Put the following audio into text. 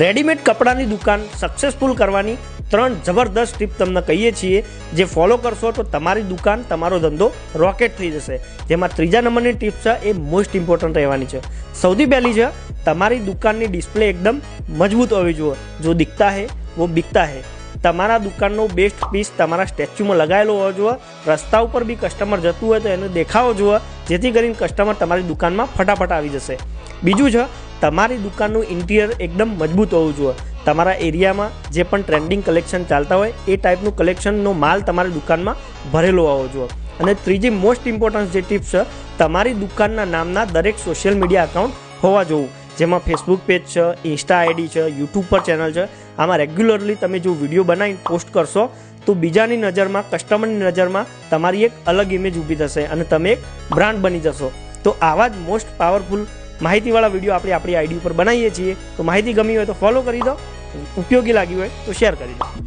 Readymade કપડાની દુકાન successful કરવાની ત્રણ જબરદસ્ત ટીપ તમને કહીએ છીએ. જે ફોલો કરશો તો તમારી દુકાન, તમારો ધંધો રોકેટ થઈ જશે. જેમાં ત્રીજા નંબરની ટીપ છે, એ મોસ્ટ ઇમ્પોર્ટન્ટ રહેવાની છે. સૌથી પહેલી છે, તમારી દુકાનની ડિસ્પ્લે એકદમ મજબૂત હોવી જોઈએ જો દિખતા હે, વો બિકતા હે. તમારા દુકાનનો બેસ્ટ પીસ તમારા સ્ટેચ્યુમાં લગાવેલો હોવો જોઈએ રસ્તા ઉપર બી કસ્ટમર જતું હોય તો એનો દેખાવો જોઈએ જેથી કરીને કસ્ટમર તમારી દુકાનમાં ફટાફટ આવી જશે. બીજું છે તમારી દુકાનનું ઇન્ટિરિયર એકદમ મજબૂત હોવું જોઈએ. તમારા એરિયામાં જે પણ ટ્રેન્ડિંગ કલેક્શન ચાલતા હોય, એ ટાઈપનું કલેક્શનનો માલ તમારી દુકાનમાં ભરેલો હોવો જોઈએ. અને ત્રીજી મોસ્ટ ઇમ્પોર્ટન્ટ જે ટિપ્સ છે, તમારી દુકાનના નામના દરેક સોશિયલ મીડિયા એકાઉન્ટ હોવા જોવું. જેમાં ફેસબુક પેજ છે, ઇન્સ્ટા આઈડી છે, યુટ્યુબ પર ચેનલ છે. આમાં રેગ્યુલરલી તમે જો વીડિયો બનાવીને પોસ્ટ કરશો, તો બીજાની નજરમાં, કસ્ટમરની નજરમાં તમારી એક અલગ ઇમેજ ઊભી થશે અને તમે એક બ્રાન્ડ બની જશો. તો આવા જ મોસ્ટ પાવરફુલ માહિતીવાળા વીડિયો આપણે આપણી આઈડી ઉપર બનાવીએ છીએ. તો માહિતી ગમી હોય તો ફોલો કરી દો. ઉપયોગી લાગી હોય તો શેર કરી દો.